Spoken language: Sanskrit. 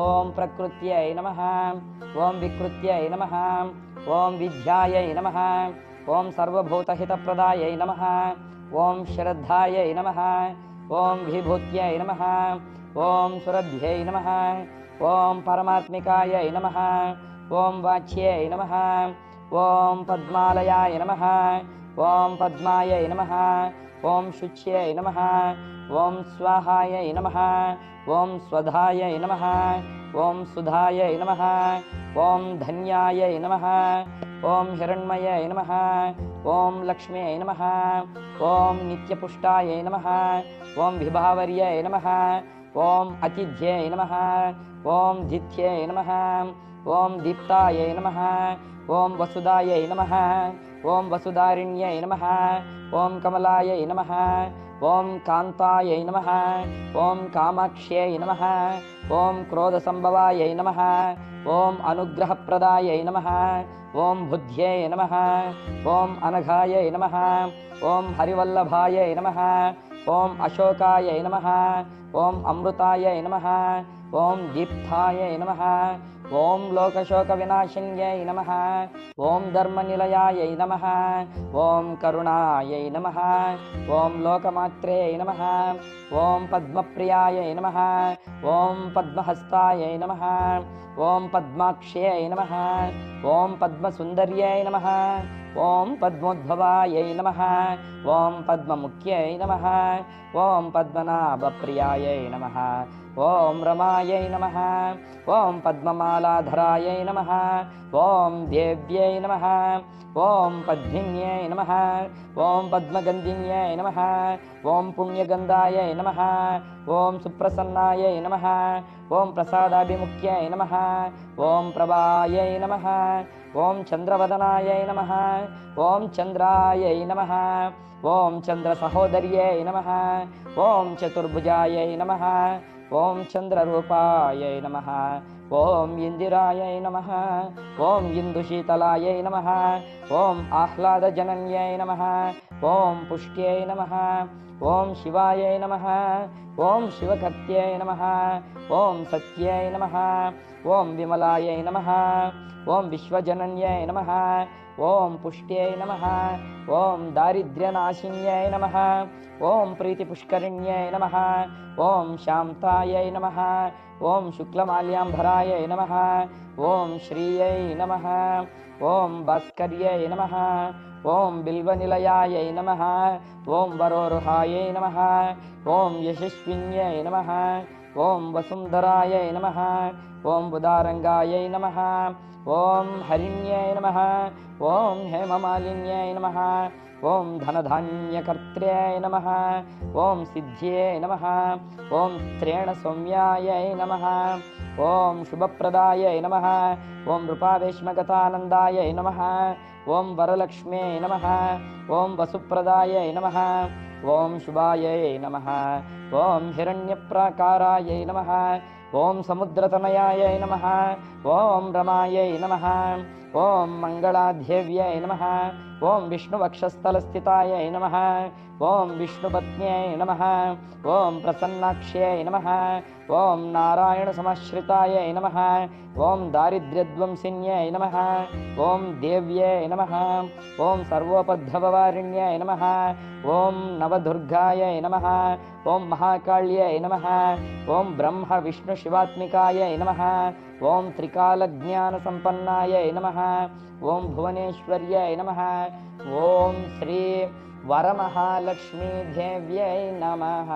ॐ प्रकृत्यै नमः ॐ विकृत्यै नमः ॐ विद्यायै नमः ॐ सर्वभूतहितप्रदायै नमः ॐ श्रद्धायै नमः ॐ विभूत्यै नमः ॐ सुरभ्यै नमः ॐ परमात्मिकायै नमः ॐ वाच्यै नमः ॐ पद्मालयाय नमः ॐ पद्मायै नमः ॐ शुच्यै नमः ॐ स्वाहायै नमः ॐ स्वधायै नमः ॐ सुधायै नमः ॐ धन्यायै नमः ॐ हिरण्मयै नमः ॐ लक्ष्म्यै नमः ॐ नित्यपुष्टायै नमः ॐ विभावर्यै नमः ॐ अतिथ्यै नमः ॐ धित्यै नमः ॐ दीप्तायै नमः ॐ वसुदायै नमः ॐ वसुधारिण्यै नमः ॐ कमलायै नमः ॐ कान्तायै नमः ॐ कामाक्ष्यै नमः ॐ क्रोधसम्भवायै नमः ॐ अनुग्रहप्रदायै नमः ॐ बुद्ध्यै नमः ॐ अनघायै नमः ॐ हरिवल्लभायै नमः ॐ अशोकायै नमः ॐ अमृतायै नमः ॐ दीप्तायै नमः ॐ लोकशोकविनाशिन्यै नमः। ॐ धर्मनिलयायै नमः। ॐ करुणायै नमः। ॐ लोकमात्रे नमः। ॐ पद्मप्रियायै नमः। ॐ पद्महस्तायै नमः ॐ पद्माक्ष्यै नमः ॐ पद्मसुन्दर्यै नमः ॐ पद्मोद्भवायै नमः ॐ पद्ममुख्यै नमः ॐ पद्मनाभप्रियायै नमः ॐ रमायै नमः ॐ पद्ममालाधरायै नमः ॐ देव्यै नमः ॐ पद्मिन्यै नमः ॐ पद्मगन्धिन्यै नमः ॐ पुण्यगन्धायै नमः ॐ सुप्रसन्नायै नमः ॐ प्रसादाभिमुख्यै नमः ॐ प्रभायै नमः ॐ चन्द्रवदनायै नमः ॐ चन्द्रायै नमः ॐ चन्द्रसहोदर्यै नमः ॐ चतुर्भुजायै नमः ॐ चन्द्ररूपायै नमः ॐ इन्दिरायै नमः ॐ इन्दुशीतलायै नमः ॐ आह्लादजनन्यै नमः ॐ पुष्ट्यै नमः ॐ शिवायै नमः ॐ शिवकर्त्यै नमः ॐ सत्यै नमः ॐ विमलायै नमः ॐ विश्वजनन्यै नमः ॐ पुष्ट्यै नमः ॐ दारिद्र्यनाशिन्यै नमः ॐ प्रीतिपुष्करिण्यै नमः ॐ शान्तायै नमः ॐ शुक्लमाल्याम्भरायै नमः ॐ श्रियै नमः ॐ भास्कर्यै नमः ॐ बिल्वनिलयायै नमः ॐ वरोरुहायै नमः ॐ यशस्विन्यै नमः ॐ वसुन्धरायै नमः ॐ बुधारङ्गायै नमः ॐ हरिण्यै नमः ॐ हेममालिन्यै नमः ॐ धनधान्यकर्त्र्यै नमः ॐ सिद्ध्यै नमः ॐ त्रेणसौम्यायै नमः ॐ शुभप्रदायै नमः ॐ नृपावेश्मगतानन्दायै नमः ॐ वरलक्ष्म्यै नमः ॐ वसुप्रदायै नमः ॐ शुभायै नमः ॐ हिरण्यप्राकारायै नमः ॐ समुद्रतनयायै नमः ॐ रमायै नमः ॐ मङ्गलाध्येव्यै नमः ॐ विष्णुवक्षस्थलस्थितायै नमः ॐ विष्णुपत्न्यै नमः ॐ प्रसन्नाक्ष्यै नमः ॐ नारायणसमाश्रितायै नमः ॐ दारिद्र्यध्वंसिन्यै नमः ॐ देव्यै नमः ॐ सर्वोपद्भववारिण्यै नमः ॐ नवदुर्गायै नमः ॐ महाकाಳ್यै नमः। ॐ ब्रह्मविष्णुशिवात्मिकायै नमः। ॐ त्रिकालज्ञानसम्पन्नायै नमः। ॐ भुवनेश्वर्यै नमः। ॐ श्री वरमहालक्ष्मीदेव्यै नमः